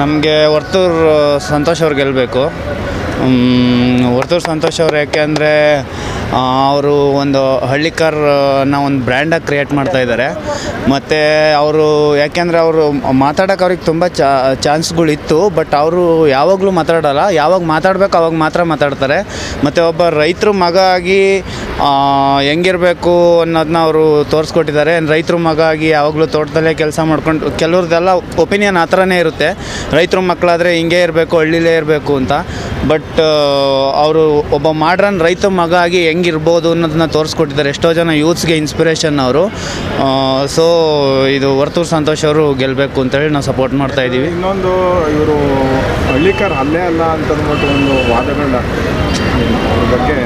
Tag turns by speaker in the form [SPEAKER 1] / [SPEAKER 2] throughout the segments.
[SPEAKER 1] ನಮಗೆ ವರ್ತೂರ್ ಸಂತೋಷ್ ಅವ್ರು ಗೆಲ್ಲಬೇಕು ವರ್ತೂರ್ ಸಂತೋಷ್ ಅವ್ರು ಯಾಕೆ ಅಂದರೆ ಅವರು ಒಂದು ಹಳ್ಳಿಕಾರನ ಒಂದು ಬ್ರ್ಯಾಂಡಾಗಿ ಕ್ರಿಯೇಟ್ ಮಾಡ್ತಾ ಇದ್ದಾರೆ ಮತ್ತು ಅವರು ಯಾಕೆಂದರೆ ಅವರು ಮಾತಾಡೋಕೆ ಅವ್ರಿಗೆ ತುಂಬ ಚಾ ಚಾನ್ಸ್ಗಳಿತ್ತು ಬಟ್ ಅವರು ಯಾವಾಗಲೂ ಮಾತಾಡೋಲ್ಲ. ಯಾವಾಗ ಮಾತಾಡಬೇಕು ಅವಾಗ ಮಾತ್ರ ಮಾತಾಡ್ತಾರೆ. ಮತ್ತು ಒಬ್ಬ ರೈತರು ಮಗ ಆಗಿ ಹೆಂಗಿರಬೇಕು ಅನ್ನೋದನ್ನ ಅವರು ತೋರಿಸ್ಕೊಟ್ಟಿದ್ದಾರೆ. ರೈತರ ಮಗ ಆಗಿ ಯಾವಾಗಲೂ ತೋಟದಲ್ಲೇ ಕೆಲಸ ಮಾಡ್ಕೊಂಡು ಕೆಲವ್ರದ್ದೆಲ್ಲ ಒಪಿನಿಯನ್ ಆ ಥರನೇ ಇರುತ್ತೆ. ರೈತರ ಮಕ್ಕಳಾದರೆ ಹಿಂಗೆ ಇರಬೇಕು, ಹಳ್ಳಿಲೇ ಇರಬೇಕು ಅಂತ. ಬಟ್ ಅವರು ಒಬ್ಬ ಮಾಡ್ರನ್ ರೈತ ಮಗ ಆಗಿ ಹೆಂಗಿರ್ಬೋದು ಅನ್ನೋದನ್ನ ತೋರಿಸ್ಕೊಟ್ಟಿದ್ದಾರೆ. ಎಷ್ಟೋ ಜನ ಯೂತ್ಸ್ಗೆ ಇನ್ಸ್ಪಿರೇಷನ್ ಅವರು. ಸೊ ಇದು ವರ್ತೂರ್ ಸಂತೋಷ್ ಅವರು ಗೆಲ್ಲಬೇಕು ಅಂತೇಳಿ ನಾವು ಸಪೋರ್ಟ್ ಮಾಡ್ತಾ ಇದ್ದೀವಿ.
[SPEAKER 2] ಇನ್ನೊಂದು ಇವರು ಹಳ್ಳಿಕರ್ ಅಲ್ಲೇ ಅಲ್ಲ ಅಂತ ಅಂದ್ಬಿಟ್ಟು ಒಂದು ವಾದಗಳ ಬಗ್ಗೆ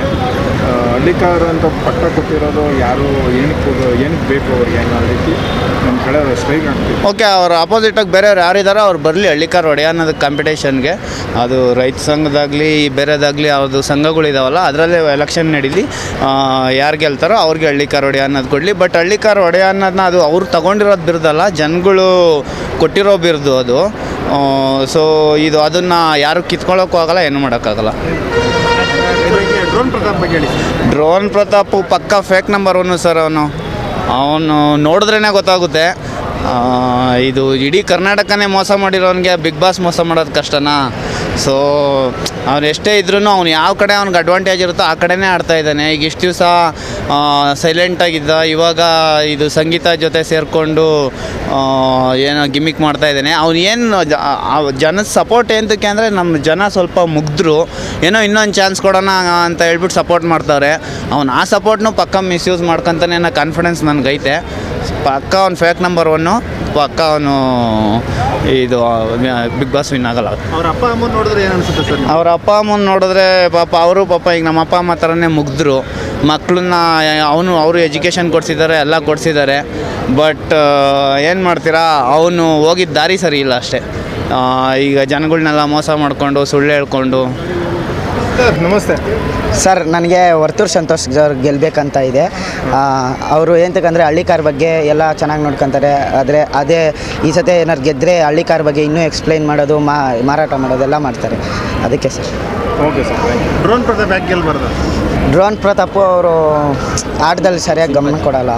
[SPEAKER 2] ಹಳ್ಳಿಕಾರ್ ಅಂತ ಪಟ್ಟ ಕೊಟ್ಟಿರೋದು ಯಾರು, ಏನಕ್ಕೆ ಏನಕ್ಕೆ ಬೇಕು ಅವ್ರಿಗೆ ಅನ್ನೋ ರೀತಿ ನಮ್ಮ ಕಡೆ ಸ್ಟ್ರೈಕ್
[SPEAKER 1] ಓಕೆ, ಅವ್ರ ಅಪೋಸಿಟಾಗಿ ಬೇರೆಯವ್ರು ಯಾರಿದ್ದಾರೋ ಅವ್ರು ಬರಲಿ ಹಳ್ಳಿಕಾರ ಹೊಡೆಯ ಅನ್ನೋದು ಕಾಂಪಿಟೇಷನ್ಗೆ ಅದು ರೈತ ಸಂಘದಾಗಲಿ, ಬೇರೆದಾಗಲಿ ಅವ್ರದ್ದು ಸಂಘಗಳಿದಾವಲ್ಲ ಅದರಲ್ಲೇ ಎಲೆಕ್ಷನ್ ನಡೀಲಿ. ಯಾರು ಗೆಲ್ತಾರೋ ಅವ್ರಿಗೆ ಹಳ್ಳಿಕಾರ ಹೊಡೆಯ ಅನ್ನೋದು ಕೊಡಲಿ. ಬಟ್ ಹಳ್ಳಿಕಾರ ಹೊಡೆಯ ಅನ್ನೋದನ್ನ ಅದು ಅವ್ರು ತಗೊಂಡಿರೋದು ಬಿರ್ದಲ್ಲ, ಜನಗಳು ಕೊಟ್ಟಿರೋ ಬಿರ್ದು ಅದು. ಸೊ ಇದು ಅದನ್ನು ಯಾರು ಕಿತ್ಕೊಳ್ಳೋಕ್ಕೂ ಆಗಲ್ಲ, ಏನು ಮಾಡೋಕ್ಕಾಗಲ್ಲ.
[SPEAKER 2] ಡ್ರೋನ್ ಪ್ರತಾಪ್ ಬಗ್ಗೆ ಹೇಳಿ.
[SPEAKER 1] ಡ್ರೋನ್ ಪ್ರತಾಪ್ ಪಕ್ಕ ಫೇಕ್ ನಂಬರ್ ಒನ್ ಸರ್ ಅವನು. ಅವನು ನೋಡಿದ್ರೇ ಗೊತ್ತಾಗುತ್ತೆ. ಇದು ಇಡೀ ಕರ್ನಾಟಕನೇ ಮೋಸ ಮಾಡಿರೋನಿಗೆ ಬಿಗ್ ಬಾಸ್ ಮೋಸ ಮಾಡೋದು ಕಷ್ಟನಾ? ಸೊ ಅವ್ನು ಎಷ್ಟೇ ಇದ್ರೂ ಅವ್ನು ಯಾವ ಕಡೆ ಅವ್ನಿಗೆ ಅಡ್ವಾಂಟೇಜ್ ಇರುತ್ತೋ ಆ ಕಡೆನೇ ಆಡ್ತಾ ಇದ್ದಾನೆ. ಈಗ ಇಷ್ಟು ದಿವಸ ಸೈಲೆಂಟಾಗಿದ್ದ ಇವಾಗ ಇದು ಸಂಗೀತ ಜೊತೆ ಸೇರಿಕೊಂಡು ಏನೋ ಗಿಮಿಕ್ ಮಾಡ್ತಾ ಇದ್ದಾನೆ. ಅವ್ನು ಏನು ಜನದ ಸಪೋರ್ಟ್ ಏನಕ್ಕೆ ಅಂದರೆ ನಮ್ಮ ಜನ ಸ್ವಲ್ಪ ಮುಗ್ಧರು ಏನೋ ಇನ್ನೊಂದು ಚಾನ್ಸ್ ಕೊಡೋಣ ಅಂತ ಹೇಳ್ಬಿಟ್ಟು ಸಪೋರ್ಟ್ ಮಾಡ್ತಾರೆ. ಅವ್ನು ಆ ಸಪೋರ್ಟ್ನೂ ಪಕ್ಕ ಮಿಸ್ಯೂಸ್ ಮಾಡ್ಕೊತಾನೆ ಅನ್ನೋ ಕಾನ್ಫಿಡೆನ್ಸ್ ನನಗೈತೆ. ಪಕ್ಕ ಅವ್ನು ಫೇಕ್ ನಂಬರ್ ಒನ್ನು ಪಕ್ಕ ಅವನು ಇದು ಬಿಗ್ ಬಾಸ್ ವಿನ್ ಆಗಲ್ಲ.
[SPEAKER 2] ಅವ್ರ ಅಪ್ಪ ಅಮ್ಮ ನೋಡಿದ್ರೆ ಏನು ಅನ್ಸುತ್ತೆ ಸರ್
[SPEAKER 1] ಅವ್ರ ಅಪ್ಪ ಅಮ್ಮನ ನೋಡಿದ್ರೆ ಪಾಪ ಅವರು ಪಾಪ ಈಗ ನಮ್ಮ ಅಪ್ಪ ಅಮ್ಮ ಥರನೇ ಮುಗಿದ್ರು. ಮಕ್ಕಳನ್ನ ಅವನು ಅವರು ಎಜುಕೇಷನ್ ಕೊಡಿಸಿದ್ದಾರೆ ಎಲ್ಲ ಕೊಡಿಸಿದ್ದಾರೆ. ಬಟ್ ಏನು ಮಾಡ್ತೀರಾ? ಅವನು ಹೋಗಿದ್ದ ದಾರಿ ಸರಿ ಇಲ್ಲ ಅಷ್ಟೇ. ಈಗ ಜನಗಳನ್ನೆಲ್ಲ ಮೋಸ ಮಾಡಿಕೊಂಡು ಸುಳ್ಳು ಹೇಳ್ಕೊಂಡು
[SPEAKER 2] ಸರ್ ನಮಸ್ತೆ.
[SPEAKER 3] ಸರ್ ನನಗೆ ವರ್ತೂರ್ ಸಂತೋಷ್ ಸರ್ ಗೆಲ್ಲಬೇಕಂತ ಇದೆ. ಅವರು ಏನಂತಕ್ಕಂದರೆ ಹಳ್ಳಿಕಾರ್ ಬಗ್ಗೆ ಎಲ್ಲ ಚೆನ್ನಾಗಿ ನೋಡ್ಕೊತಾರೆ. ಆದರೆ ಅದೇ ಈ ಸತಿ ಏನಾದ್ರು ಗೆದ್ದರೆ ಹಳ್ಳಿಕಾರ್ ಬಗ್ಗೆ ಇನ್ನೂ ಎಕ್ಸ್ಪ್ಲೈನ್ ಮಾಡೋದು ಮಾ ಮಾರಾಟ ಮಾಡೋದೆಲ್ಲ ಮಾಡ್ತಾರೆ. ಅದಕ್ಕೆ sir.
[SPEAKER 2] Okay sir drone Pratap ಯಾಕೆ ಗೆಲ್ಬಾರ್ದು?
[SPEAKER 3] ಡ್ರೋನ್ ಪ್ರತಾಪ್ ಅವರು ಆಟದಲ್ಲಿ ಸರಿಯಾಗಿ ಗಮನ ಕೊಡಲ್ಲ.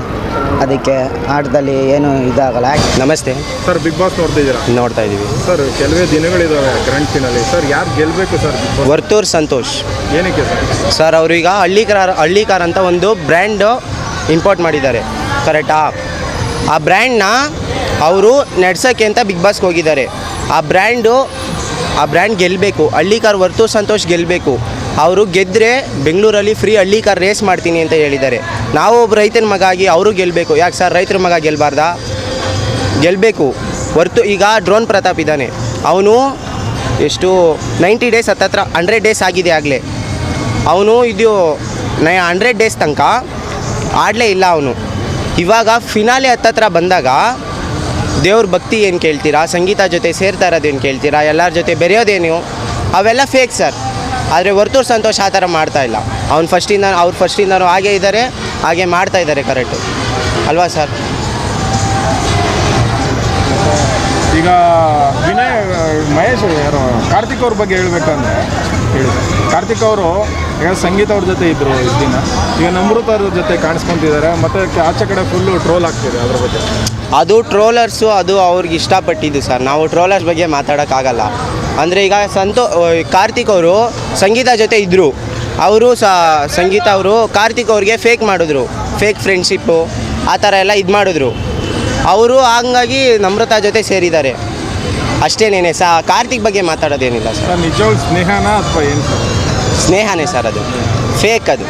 [SPEAKER 3] ಅದಕ್ಕೆ ಆಟದಲ್ಲಿ ಏನು ಇದಾಗಲ್ಲ.
[SPEAKER 4] ನಮಸ್ತೆ.
[SPEAKER 2] ಸರ್ ಬಿಗ್ ಬಾಸ್ ನೋಡ್ತಿದ್ದೀರಾ
[SPEAKER 4] ನೋಡ್ತಾ ಇದ್ದೀವಿ.
[SPEAKER 2] ಸರ್ ಕೆಲವೇ ದಿನಗಳಿದಾವೆ ಗ್ರ್ಯಾಂಡ್ ಫಿನಲ್ಲಿ ಸರ್ ಯಾರು ಗೆಲ್ಲಬೇಕು ಸರ್
[SPEAKER 4] ವರ್ತೂರ್ ಸಂತೋಷ್.
[SPEAKER 2] ಏನಕ್ಕೆ ಸರ್?
[SPEAKER 4] ಸರ್ ಅವರು ಈಗ ಹಳ್ಳಿಕಾರ ಹಳ್ಳಿಕಾರ ಅಂತ ಒಂದು ಬ್ರ್ಯಾಂಡು ಇಂಪೋರ್ಟ್ ಮಾಡಿದ್ದಾರೆ. ಕರೆಕ್ಟಾ ಆ? ಬ್ರ್ಯಾಂಡ್ನ ಅವರು ನಡ್ಸೋಕ್ಕೆ ಅಂತ ಬಿಗ್ ಬಾಸ್ಗೆ ಹೋಗಿದ್ದಾರೆ. ಆ ಬ್ರ್ಯಾಂಡು ಆ ಬ್ರ್ಯಾಂಡ್ ಗೆಲ್ಲಬೇಕು ಹಳ್ಳಿಕಾರ ವರ್ತೂರ್ ಸಂತೋಷ್ ಗೆಲ್ಲಬೇಕು ಅವರು ಗೆದ್ದರೆ ಬೆಂಗಳೂರಲ್ಲಿ ಫ್ರೀ ಹಳ್ಳಿ ಕಾರ್ ರೇಸ್ ಮಾಡ್ತೀನಿ ಅಂತ ಹೇಳಿದ್ದಾರೆ. ನಾವು ಒಬ್ಬ ರೈತನ ಮಗ ಆಗಿ ಅವರು ಗೆಲ್ಲಬೇಕು ಯಾಕೆ ಸರ್ ರೈತರ ಮಗ ಗೆಲ್ಲಬಾರ್ದ ಗೆಲ್ಲಬೇಕು ಹೊರ್ತು ಈಗ ಡ್ರೋನ್ ಪ್ರತಾಪ್ ಇದ್ದಾನೆ. ಅವನು ಎಷ್ಟು ನೈಂಟಿ ಡೇಸ್ ಹತ್ತತ್ರ ಹಂಡ್ರೆಡ್ ಡೇಸ್ ಆಗಿದೆ ಆಗಲೇ. ಅವನು ಇದು ನೈ ಹಂಡ್ರೆಡ್ ಡೇಸ್ ತನಕ ಆಡಲೇ ಇಲ್ಲ ಅವನು. ಇವಾಗ ಫಿನಾಲೆ ಹತ್ತತ್ರ ಬಂದಾಗ ದೇವ್ರ ಭಕ್ತಿ ಏನು ಕೇಳ್ತೀರಾ? ಸಂಗೀತ ಜೊತೆ ಸೇರ್ತಾ ಇರೋದೇನು ಕೇಳ್ತೀರಾ? ಎಲ್ಲರ ಜೊತೆ ಬೆರೆಯೋದೇನು? ಅವೆಲ್ಲ ಫೇಕ್ ಸರ್ ಆದರೆ ವರ್ತೂರ್ ಸಂತೋಷ ಆ ಥರ ಮಾಡ್ತಾ ಇಲ್ಲ. ಅವ್ನು ಫಸ್ಟಿಂದ ಅವ್ರು ಫಸ್ಟಿಂದನೂ ಹಾಗೆ ಇದ್ದಾರೆ ಹಾಗೆ ಮಾಡ್ತಾ ಇದ್ದಾರೆ ಕರೆಕ್ಟು ಅಲ್ವಾ ಸರ್
[SPEAKER 2] ಈಗ ವಿನಯ್, ಮಹೇಶ್ ಯಾರು, ಕಾರ್ತಿಕ್ ಅವ್ರ ಬಗ್ಗೆ ಹೇಳ್ಬೇಕಂದ್ರೆ ಹೇಳಿ ಸರ್. ಕಾರ್ತಿಕ್ ಅವರು, ಈಗ ಸಂಗೀತ ಅವ್ರ ಜೊತೆ ಇದ್ರು ಇಷ್ಟು ದಿನ. ಈಗ ನಮೃತ ಅವ್ರ ಜೊತೆ ಕಾಣಿಸ್ಕೊಂತಿದ್ದಾರೆ. ಮತ್ತೆ ಆಚೆ ಕಡೆ ಫುಲ್ಲು ಟ್ರೋಲ್ ಆಗ್ತಿದೆ ಅದ್ರ ಬಗ್ಗೆ.
[SPEAKER 4] ಅದು ಟ್ರೋಲರ್ಸು ಅದು ಅವ್ರಿಗೆ ಇಷ್ಟಪಟ್ಟಿದ್ದು ಸರ್. ನಾವು ಟ್ರೋಲರ್ಸ್ ಬಗ್ಗೆ ಮಾತಾಡೋಕ್ಕಾಗಲ್ಲ. ಅಂದರೆ ಈಗ ಸಂತೋ ಕಾರ್ತಿಕ್ ಅವರು ಸಂಗೀತ ಜೊತೆ ಇದ್ದರು ಅವರು ಸಂಗೀತ ಅವರು ಕಾರ್ತಿಕ್ ಅವ್ರಿಗೆ ಫೇಕ್ ಮಾಡಿದ್ರು. ಫೇಕ್ ಫ್ರೆಂಡ್ಶಿಪ್ಪು ಆ ಥರ ಎಲ್ಲ ಇದು ಮಾಡಿದ್ರು. ಅವರು ಹಂಗಾಗಿ ನಮ್ರತಾ ಜೊತೆ ಸೇರಿದ್ದಾರೆ. ಅಷ್ಟೇನೇನೆ ಸಹ ಕಾರ್ತಿಕ್ ಬಗ್ಗೆ ಮಾತಾಡೋದೇನಿಲ್ಲ
[SPEAKER 2] ಸರ್. ನಿಜವಾಗ್ಲೂ ಸ್ನೇಹನ ಅಥವಾ ಏನು ಸರ್
[SPEAKER 4] ಸ್ನೇಹನೇ ಸರ್ ಅದು. ಫೇಕ್ ಅದು.